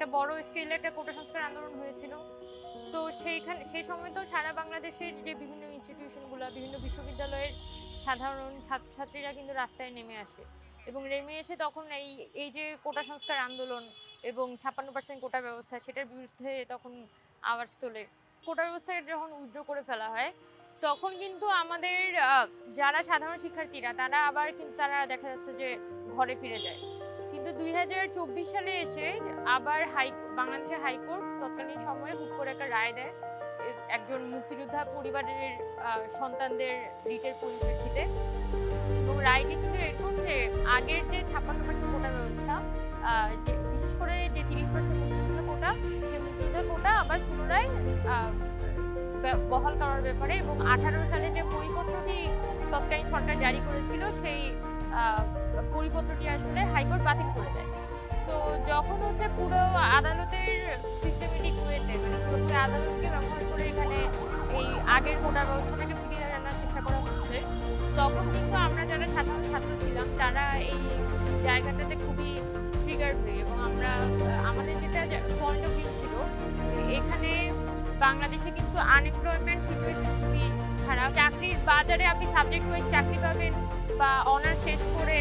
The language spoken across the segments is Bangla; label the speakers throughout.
Speaker 1: একটা বড় স্কেলে একটা কোটা সংস্কার আন্দোলন হয়েছিল। তো সেইখানে, সেই সময় তো সারা বাংলাদেশের যে বিভিন্ন ইনস্টিটিউশনগুলো বিভিন্ন বিশ্ববিদ্যালয়ের সাধারণ ছাত্রছাত্রীরা কিন্তু রাস্তায় নেমে আসে। এবং নেমে এসে তখন এই এই যে কোটা সংস্কার আন্দোলন এবং ছাপ্পান্ন পার্সেন্ট কোটা ব্যবস্থা, সেটার বিরুদ্ধে তখন আওয়াজ তোলে। কোটা ব্যবস্থাকে যখন উইথড্র করে ফেলা হয়, তখন কিন্তু আমাদের যারা সাধারণ শিক্ষার্থীরা, তারা আবার কিন্তু, তারা দেখা যাচ্ছে যে ঘরে ফিরে যায়। কিন্তু দুই হাজার চব্বিশ সালে এসে আবার হাই, বাংলাদেশের হাইকোর্ট তৎকালীন সময়ে হুট করে একটা রায় দেয় একজন মুক্তিযোদ্ধা পরিবারের সন্তানদের রিটের পরিপ্রেক্ষিতে। এবং রায়টি ছিল এরকম যে আগের যে ছাপ্পান্ন পার্সেন্ট কোটা ব্যবস্থা যে, বিশেষ করে যে তিরিশ পার্সেন্ট মুক্তিযোদ্ধা কোটা সেই মুক্তিযোদ্ধা কোটা আবার পুনরায় বহাল করার ব্যাপারে এবং আঠারো সালে যে পরিপত্রটি তৎকালীন সরকার জারি করেছিল, সেই পরিপত্রটি আসলে হাইকোর্ট বাতিল করে দেয়। সো যখন হচ্ছে পুরো আদালতের সিস্টেমেটিক ওয়েতে মানে আদালতকে ব্যবহার করে এখানে এই আগের কোটা ব্যবস্থাটাকে ফিরিয়ে আনার চেষ্টা করা হচ্ছে, তখন কিন্তু আমরা যারা সাধারণ ছাত্র ছিলাম, তারা এই জায়গাটাতে খুবই ট্রিগার হই এবং আমরা, আমাদের যেটা পয়েন্ট অফ ভিউ ছিল, এখানে বাংলাদেশে কিন্তু আনএমপ্লয়মেন্ট সিচুয়েশন খুবই খারাপ। চাকরির বাজারে আপনি সাবজেক্ট ওয়াইজ চাকরি পাবেন বা অনার্স শেষ করে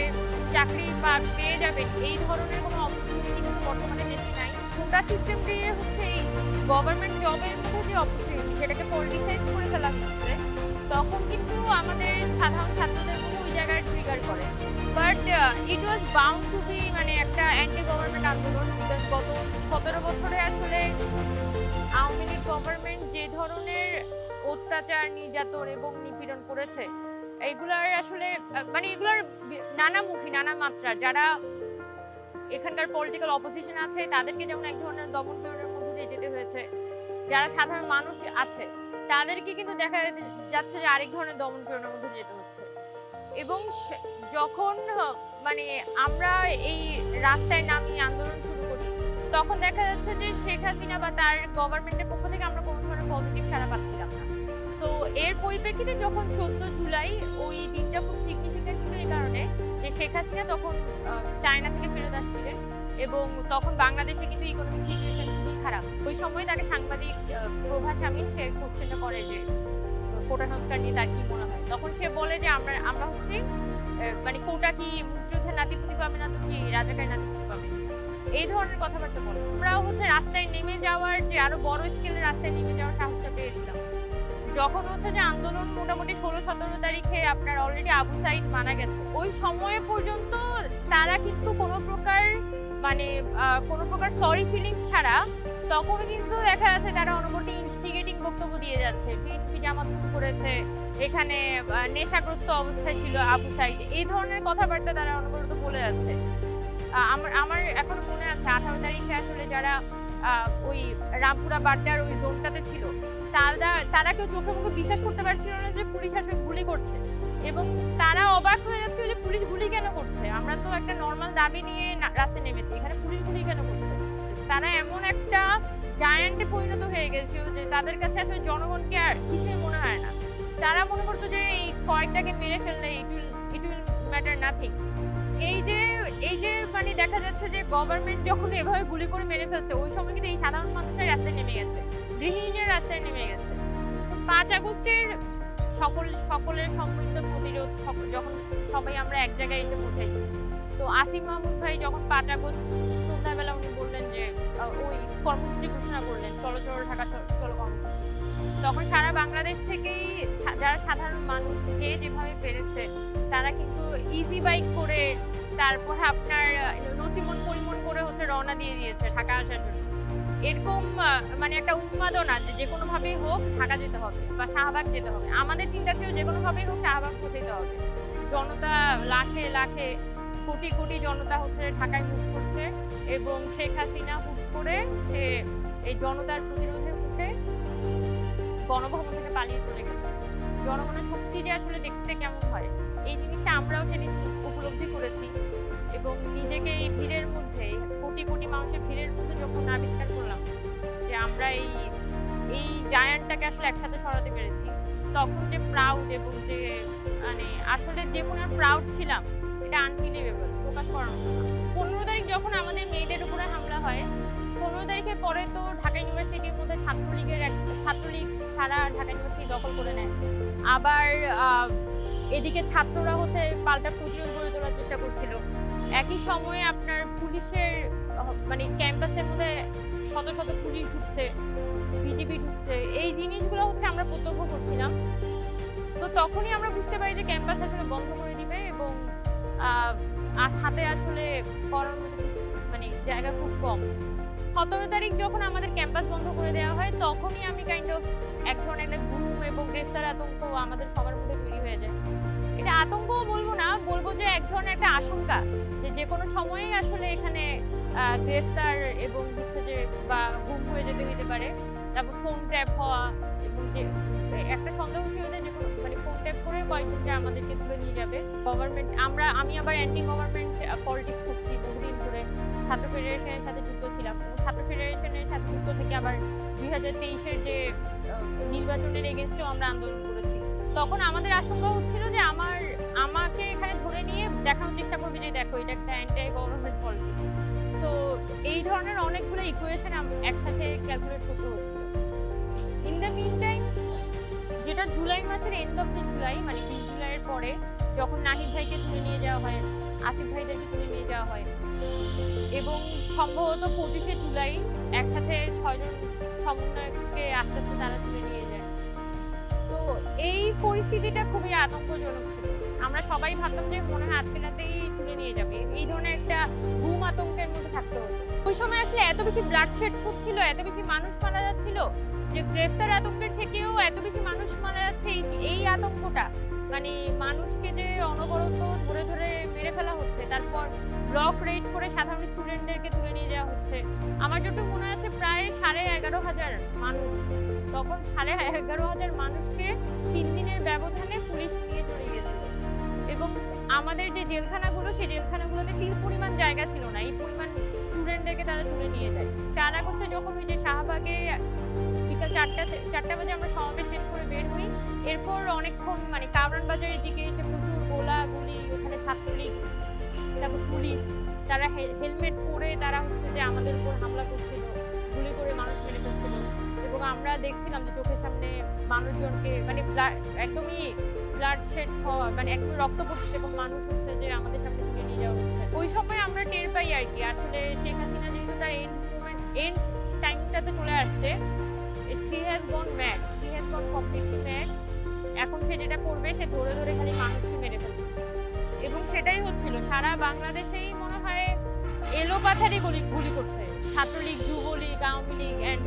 Speaker 1: চাকরি বা পেয়ে যাবেন, এই ধরনের কোনো অপরচুনিটি কিন্তু বর্তমানে দেশে নাই। কোটা সিস্টেম দিয়ে হচ্ছে এই গভর্নমেন্ট জবের মধ্যে যে অপরচুনিটি সেটাকে পলিটিসাইজ করে ফেলা হচ্ছে, তখন কিন্তু আমাদের সাধারণ ছাত্রদের মধ্যে ওই জায়গায় ট্রিগার করে। But it was bound to be মানে একটা অ্যান্টি গভর্নমেন্ট আন্দোলন, because গত সতেরো বছরে আসলে আওয়ামী লীগ গভর্নমেন্ট যে ধরনের অত্যাচার, নির্যাতন এবং নিপীড়ন করেছে এগুলার আসলে মানে এগুলার নানামুখী, নানা মাত্রা। যারা এখানকার পলিটিক্যাল অপোজিশন আছে, তাদেরকে যেমন এক ধরনের দমন পীড়নের মধ্যে দিয়ে যেতে হয়েছে, যারা সাধারণ মানুষ আছে, তাদেরকে কিন্তু দেখা যাচ্ছে যে আরেক ধরনের দমন পীড়নের মধ্যে যেতে হচ্ছে। এবং যখন মানে আমরা এই রাস্তায় নামি, আন্দোলন শুরু করি, তখন দেখা যাচ্ছে যে শেখ হাসিনা বা তার গভর্নমেন্টের পক্ষ থেকে আমরা কোনো ধরনের পজিটিভ সাড়া পাচ্ছিলাম না। এর পরিপ্রেক্ষিতে যখন চোদ্দ জুলাই ওই দিনটা খুব সিগনিফিকেন্ট ছিল এই কারণে যে শেখ হাসিনা তখন চায়না থেকে ফেরত আসছিলেন এবং তখন বাংলাদেশে কিন্তু ইকোনমিক সিচুয়েশন খুবই খারাপ। ওই সময় তাকে সাংবাদিক আমিন সে কোশ্চেনটা করে যে, কোটা সংস্কার নিয়ে তার কি মনে হয়? তখন সে বলে যে, আমরা আমরা হচ্ছি মানে কোটা কি মুক্তিযুদ্ধের নাতিপুতি পাবে না তো কি রাজাকার নাতিপুতি পাবে? এই ধরনের কথাবার্তা বলে। আমরাও হচ্ছে রাস্তায় নেমে যাওয়ার যে আরও বড় স্কেলের রাস্তায় নেমে যাওয়ার সাহসটা পেয়েছিলাম। যখন হচ্ছে যে আন্দোলন মোটামুটি ষোলো, সতেরো তারিখে আপনার অলরেডি আবু সাইদ মারা গেছে, ওই সময়ে পর্যন্ত তারা কিন্তু কোনো প্রকার মানে কোনো প্রকার সরি ফিলিংস ছাড়া তখনও কিন্তু দেখা যাচ্ছে তারা অনুমতি ইনস্টিগেটিং বক্তব্য দিয়ে যাচ্ছে। বিএনপি জামাত করেছে, এখানে নেশাগ্রস্ত অবস্থায় ছিল আবু সাইদ। এই ধরনের কথাবার্তা তারা অনবরত বলে যাচ্ছে। আমার আমার এখনও মনে আছে, আঠারো তারিখে আসলে যারা ওই রামপুরা বাড্ডার ওই জোনটাতে ছিল। তারা তারা কেউ চোখে মুখে বিশ্বাস করতে পারছিল না যে পুলিশ আসলে গুলি করছে। এবং তারা অবাক হয়ে যাচ্ছে যে পুলিশ গুলি কেন করছে? আমরা তো একটা নর্মাল দাবি নিয়ে রাস্তায় নেমেছি। এখানে পুলিশ গুলি কেন করছে? তারা এমন একটা জায়ান্টে পরিণত হয়ে গেছে যে তাদের কাছে আসলে জনগণকে আর কিছুই মনে হয় না। তারা মনে করতো যে এই কয়েকটাকে মেরে ফেললে it will it will matter nothing এই যে এই যে মানে দেখা যাচ্ছে যে গভর্নমেন্ট যখন এভাবে গুলি করে মেরে ফেলছে, ওই সময় কিন্তু এই সাধারণ মানুষের রাস্তায় নেমে গেছে। গৃহিণীদের রাস্তায় নেমে গেছে। পাঁচ আগস্টের সকল, সকলের সম্মিলিত প্রতিরোধ সকল যখন সবাই আমরা এক জায়গায় এসে পৌঁছাইছি। তো আসিফ মাহমুদ ভাই যখন পাঁচ আগস্ট সন্ধ্যাবেলা উনি বললেন যে ওই কর্মসূচি ঘোষণা করলেন চলো চলো ঢাকা চলো কর্মসূচি। তখন সারা বাংলাদেশ থেকেই যারা সাধারণ মানুষ যে যেভাবে পেরেছে, তারা কিন্তু ইজি বাইক করে তারপরে আপনার নসিমন পরিমন করে হচ্ছে রওনা দিয়ে দিয়েছে ঢাকা আসার জন্য। এরকম মানে একটা উন্মাদনা যে যে কোনোভাবেই হোক ঢাকা যেতে হবে বা শাহবাগ যেতে হবে। আমাদের চিন্তা ছিল যে কোনোভাবেই হোক শাহবাগ পৌঁছাইতে হবে। জনতা লাখে লাখে কোটি কোটি জনতা হচ্ছে ঢাকায় মুভ করছে এবং শেখ হাসিনা হুট করে সে এই জনতার প্রতিরোধের মুখে গণভবন থেকে পালিয়ে চলে গেল। জনগণের শক্তি যে আসলে দেখতে কেমন হয়, এই জিনিসটা আমরাও সেদিন উপলব্ধি করেছি এবং নিজেকে এই ভিড়ের মধ্যে, কোটি কোটি মানুষের ভিড়ের মধ্যে যখন আবিষ্কার করলাম যে আমরা এই এই জায়ান্টটাকে আসলে একসাথে সরাতে পেরেছি, তখন যে প্রাউড এবং যে মানে আসলে যে কোনো প্রাউড ছিলাম এটা আনবিলিভেবল প্রকাশ করার মতো পনেরো তারিখ যখন আমাদের মেয়েদের উপরে হামলা হয়, পনেরো তারিখের পরে তো ঢাকা ইউনিভার্সিটির মধ্যে ছাত্রলীগের এক ছাত্রলীগ সারা ঢাকা ইউনিভার্সিটি দখল করে নেয়। আবার এদিকে ছাত্ররা হচ্ছে পাল্টা প্রতিরোধ গড়ে তোলার চেষ্টা করছিল। একই সময়ে আপনার পুলিশের মানে ক্যাম্পাসের মধ্যে শত শত পুলিশ ঢুকছে বিজেপি ঢুকছে, এই জিনিসগুলো হচ্ছে আমরা প্রত্যক্ষ করছিলাম। তো তখনই আমরা বুঝতে পারি যে ক্যাম্পাস আসলে বন্ধ করে দিবে এবং আর হাতে আসলে করার মানে জায়গা খুব কম। সতেরো তারিখ যখন আমাদের ক্যাম্পাস বন্ধ করে দেওয়া হয়, তখনই আমি কাইন্ড অফ এক ধরনের ঘুম এবং গ্রেফতার আতঙ্ক আমাদের সবার মধ্যে তৈরি হয়ে যায়। এটা আতঙ্কও বলব না, বলব যে এক ধরনের একটা আশঙ্কা যে যে কোনো সময়েই আসলে এখানে গ্রেফতার এবং হচ্ছে যে বা গুম হয়ে যেতে হতে পারে। তারপর ফোন ট্যাপ হওয়া এবং যে, একটা সন্দেহ ছিল যে মানে ফোন ট্যাপ করে কয়েকজনকে আমাদেরকে তুলে নিয়ে যাবে। গভর্নমেন্ট আমরা, আমি আবার অ্যান্টি গভর্নমেন্ট পলিটিক্স করছি বহুদিন ধরে। ছাত্র ফেডারেশনের সাথে যুক্ত ছিলাম। ছাত্র ফেডারেশনের সাথে যুক্ত থেকে আবার দুই হাজার তেইশের যে নির্বাচনের এগেনস্টেও আমরা আন্দোলন করেছি। তখন আমাদের আশঙ্কা হচ্ছিল যে আমার, আমাকে এখানে ধরে নিয়ে দেখানোর চেষ্টা করবে যে, দেখো, এটা একটা অ্যান্টি গভর্নমেন্ট পলিটিক্স সো এই ধরনের অনেকগুলো ইকুয়েশন একসাথে ক্যালকুলেট করতে হচ্ছিল। ইন দ্য মিন টাইম যেটা জুলাই মাসের এন্ড অফ দ্য জুলাই মানে বিশ জুলাইয়ের পরে যখন নাহিদ ভাইকে তুলে নিয়ে যাওয়া হয়, আসিফ ভাইদেরকে তুলে নিয়ে যাওয়া হয়। এবং সম্ভবত পঁচিশে জুলাই একসাথে ছয়জন সমন্বয়ককে আস্তে আস্তে তারা তুলে নিয়ে যায়। তো এই পরিস্থিতিটা খুবই আতঙ্কজনক ছিল। আমরা সবাই ভাবতাম যে মনে হয় আজকে রাতেই তুলে নিয়ে যাবে। এই ধরনের একটা ঘুম আতঙ্কের মধ্যে থাকতে হতো। ওই সময় আসলে এত বেশি ব্লাড শেড হচ্ছিল, এত বেশি মানুষ মারা যাচ্ছিল যে গ্রেফতার আতঙ্কের থেকেও এত বেশি মানুষ মারা যাচ্ছে এই আতঙ্কটা। মানে মানুষকে যে অনবরত ধরে ধরে মেরে ফেলা হচ্ছে, তারপর ব্লক রেড করে সাধারণ স্টুডেন্টদেরকে তুলে নিয়ে যাওয়া হচ্ছে, আমার যতটুকু মনে আছে প্রায় সাড়ে এগারো হাজার মানুষ। তখন সাড়ে এগারো হাজার মানুষকে তিন দিনের ব্যবধানে পুলিশ নিয়ে চলে গেছিল। এবং আমাদের যে জেলখানাগুলো, সেই জেলখানাগুলোতে তিল পরিমাণ জায়গা ছিল না, এই পরিমাণ স্টুডেন্টদেরকে তারা তুলে নিয়ে যায়। চার আগস্টে যখন ওই যে শাহবাগে বিকাল চারটা চারটা বাজে আমরা সমাবেশ শেষ করে বের হই। এরপর অনেকক্ষণ মানে কামরান বাজারের দিকে এসে প্রচুর গোলা গুলি ওখানে ছাত্রলীগ, তারপর পুলিশ, তারা হেলমেট পরে তারা হচ্ছে যে আমাদের উপর হামলা করছিল, গুলি করে মানুষ মেরে ফেলছিল। এবং আমরা দেখছিলাম যে চোখের সামনে মানুষজনকে মানে একদমই ব্লাড শেড হওয়া মানে একদম রক্ত পড়ছে এবং মানুষ হচ্ছে যে আমাদের সামনে তুলে নিয়ে যাওয়া হচ্ছে। ওই সময় আমরা টের পাই আর কি। আসলে শেখ হাসিনা যেহেতু তার এন্ড মুভমেন্ট এন্ড টাইমটাতে চলে আসছে has gone mad she has gone completely mad এখন সে যেটা করবে, সে ধরে ধরে খালি মানুষকে মেরে ফেলবে। এবং সেটাই হচ্ছিল, সারা বাংলাদেশেই মনে হয় এলো পাথারি গুলি গুলি করছে। ছাত্রলীগ, যুবলীগ, আওয়ামী লীগ অ্যান্ড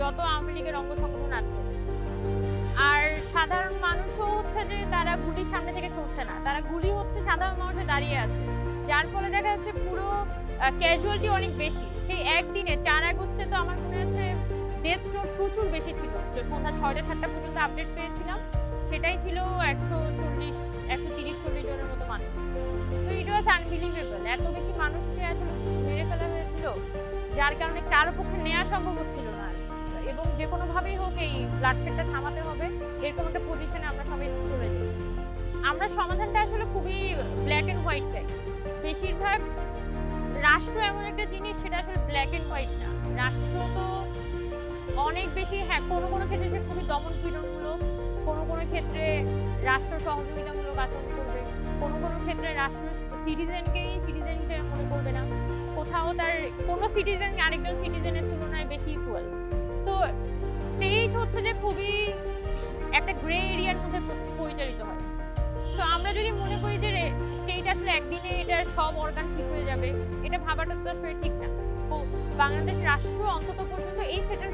Speaker 1: যত আওয়ামী লীগের অঙ্গ সংগঠন আছে। আর সাধারণ মানুষও হচ্ছে যে তারা গুলির সামনে থেকে সরছে না। তারা গুলি হচ্ছে সাধারণ মানুষে দাঁড়িয়ে আছে। যার ফলে দেখা যাচ্ছে পুরো ক্যাজুয়ালিটি অনেক বেশি। সেই একদিনে, চার আগস্টে তো আমার মনে আছে ডেথ নোট প্রচুর বেশি ছিল। যে সন্ধ্যা ছয়টা, সাতটা পর্যন্ত আপডেট পেয়েছিলাম। সেটাই ছিল একশো চল্লিশ, একশো তিরিশ, চল্লিশ জনের মতো মানুষ। তো ইট ওয়াজ আনবিলিভেবল এত বেশি মানুষকে আসলে মেরে ফেলা হয়েছিল, যার কারণে কারও পক্ষে নেওয়া সম্ভব হচ্ছিল না। এবং যে কোনোভাবেই হোক এই ব্লাড শেডটা থামাতে হবে, এরকম একটা পজিশনে আমরা সবাই চলে যাই। আমরা সমাধানটা আসলে খুবই ব্ল্যাক অ্যান্ড হোয়াইট চাই বেশিরভাগ রাষ্ট্র এমন একটা জিনিস, সেটা আসলে ব্ল্যাক অ্যান্ড হোয়াইট না। রাষ্ট্র তো অনেক বেশি হ্যাঁ কোনো কোনো ক্ষেত্রে সে খুবই দমন পীড়নমূলক কোনো কোনো ক্ষেত্রে রাষ্ট্র সহযোগিতামূলক আচরণ করবে, কোনো কোনো ক্ষেত্রে রাষ্ট্র সিটিজেনকেই সিটিজেন হিসেবে মনে করবে না। কোথাও তার কোনো সিটিজেন আরেকজন সিটিজেনের তুলনায় বেশি ইকুয়াল সো স্টেট হচ্ছে যে খুবই একটা গ্রে এরিয়ার মধ্যে পরিচালিত হয়। সো আমরা যদি মনে করি যে স্টেট আসলে একদিনে এটার সব অর্গান ঠিক হয়ে যাবে, এটা ভাবাটা তো আসলে ঠিক না। তো বাংলাদেশ রাষ্ট্র অন্তত পর্যন্ত এই সেটেলমেন্টের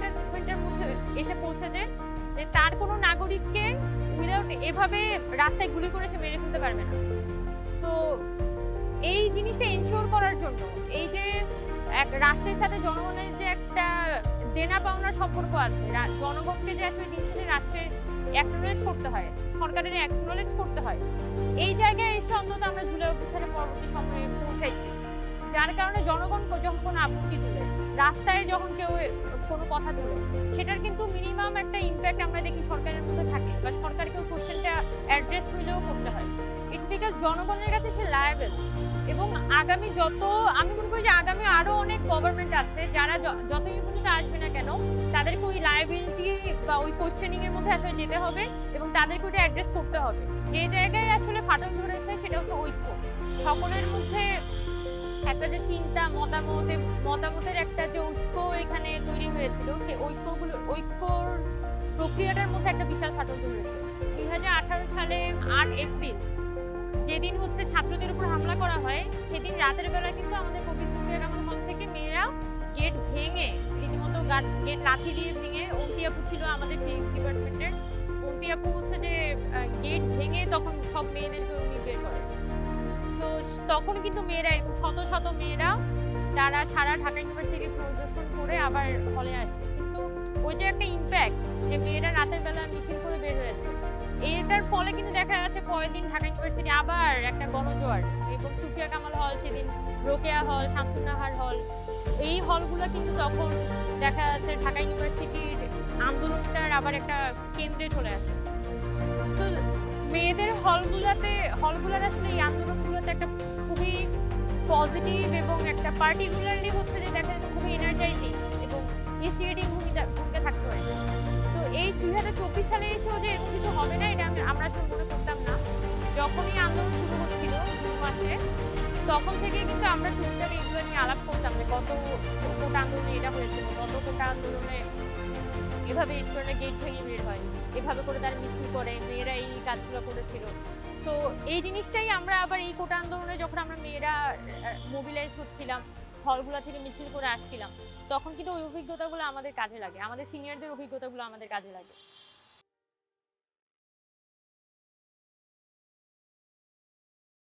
Speaker 1: নাগরিককে উইদাউট এভাবে রাস্তায় গুলি করে সে মেরে ফেলতে পারবে না। সো এই জিনিসটা এনশিওর করার জন্য, এই যে এক রাষ্ট্রের সাথে জনগণের যে একটা দেনা পাওনার সম্পর্ক আছে জনগণকে যে আসলে দিন শেষে রাষ্ট্রের অ্যাকনোলেজ করতে হয়, সরকারের অ্যাকনোলেজ করতে হয়, এই জায়গায় এসে অন্তত আমরা জুলাই অভ্যুত্থানের পরবর্তী সময়ে পৌঁছাইছি। যার কারণে জনগণ যখন কোনো আপত্তি তুলে, রাস্তায় যখন কেউ কোনো কথা তুলে, সেটার কিন্তু মিনিমাম একটা ইম্প্যাক্ট আমরা দেখি সরকারের মধ্যে থাকে বা সরকারকেও কোশ্চেনটা অ্যাড্রেস হইলেও করতে হয়। ইটস বিকজ জনগণের কাছে সে লায়াবেল এবং আগামী যত, আমি মনে করি যে আগামী আরও অনেক গভর্নমেন্ট আছে যারা য- যতই পর্যন্ত আসবে না কেন, তাদেরকে ওই লায়াবিলিটি বা ওই কোশ্চেনিং এর মধ্যে আসলে যেতে হবে এবং তাদেরকে ওটা অ্যাড্রেস করতে হবে। যে জায়গায় আসলে ফাটল ধরেছে সেটা হচ্ছে ঐক্য। সকলের মধ্যে একটা যে চিন্তা, মতামত, মতামতের একটা যে ঐক্য এখানে তৈরি হয়েছিল সেই ঐক্যগুলো, ঐক্যর প্রক্রিয়াটার মধ্যে একটা বিশাল ফাটল ধরেছে দুই হাজার আঠারো সালে আট এপ্রিল, যেদিন হচ্ছে ছাত্রদের উপর হামলা করা হয়, সেদিন রাতের বেলা কিন্তু আমাদের কবি সুফিয়া কামাল হল থেকে মেয়েরা গেট ভেঙে, রীতিমতো গেট লাঠি দিয়ে ভেঙে, অন্তি আপু ছিল আমাদের ডিপার্টমেন্টের অন্তি আপু হচ্ছে যে গেট ভেঙে তখন সব মেয়েদেরকে উনি বের করে। তো তখন কিন্তু মেয়েরা, এরকম শত শত মেয়েরা তারা সারা ঢাকা ইউনিভার্সিটি পরিদর্শন করে আবার হলে আসে। কিন্তু ওই যে একটা ইম্প্যাক্ট যে মেয়েরা রাতের বেলা মিছিল করে বের হয়েছে। এটার ফলে কিন্তু দেখা যাচ্ছে পরের দিন ঢাকা ইউনিভার্সিটি আবার একটা গণজোয়ার এবং সুফিয়া কামাল হল সেদিন, রোকেয়া হল শামসুন্নাহার হল এই হলগুলো কিন্তু তখন দেখা যাচ্ছে ঢাকা ইউনিভার্সিটির আন্দোলনটার আবার একটা কেন্দ্রে চলে আসে। তো মেয়েদের হলগুলোতে হলগুলোর আসলে এই খুবই পজিটিভ এবং একটা পার্টিকুলারলি হচ্ছে যে দেখা যাচ্ছে খুবই এনার্জাইজিং এবং ইনস্টিগেটিং ভূমিকা ভূমিকা থাকতে হয় তো এই দুই হাজার চব্বিশ সালে এসেও যে এরকম কিছু হবে না, এটা আমি আমরা আসলে মনে করতাম না। যখনই আন্দোলন শুরু হচ্ছিল মাসে, তখন থেকে কিন্তু আমরা টুকটাক এগুলো নিয়ে আলাপ করতাম যে কত কোটা আন্দোলনে এটা হয়েছিল কত কোটা আন্দোলনে এভাবে স্টুডেন্টরা গেট ভেঙে বের হয়, এভাবে করে তারা মিছিল করে, মেয়েরা এই কাজগুলো করেছিল। তো এই জিনিসটাই আমরা আবার এই কোটা আন্দোলনে যখন আমরা মেয়েরা মোবিলাইজ হচ্ছিলাম হলগুলো থেকে মিছিল করে আসছিলাম, তখন কিন্তু ওই অভিজ্ঞতাগুলো আমাদের কাজে লাগে। আমাদের সিনিয়রদের অভিজ্ঞতাগুলো আমাদের কাজে লাগে।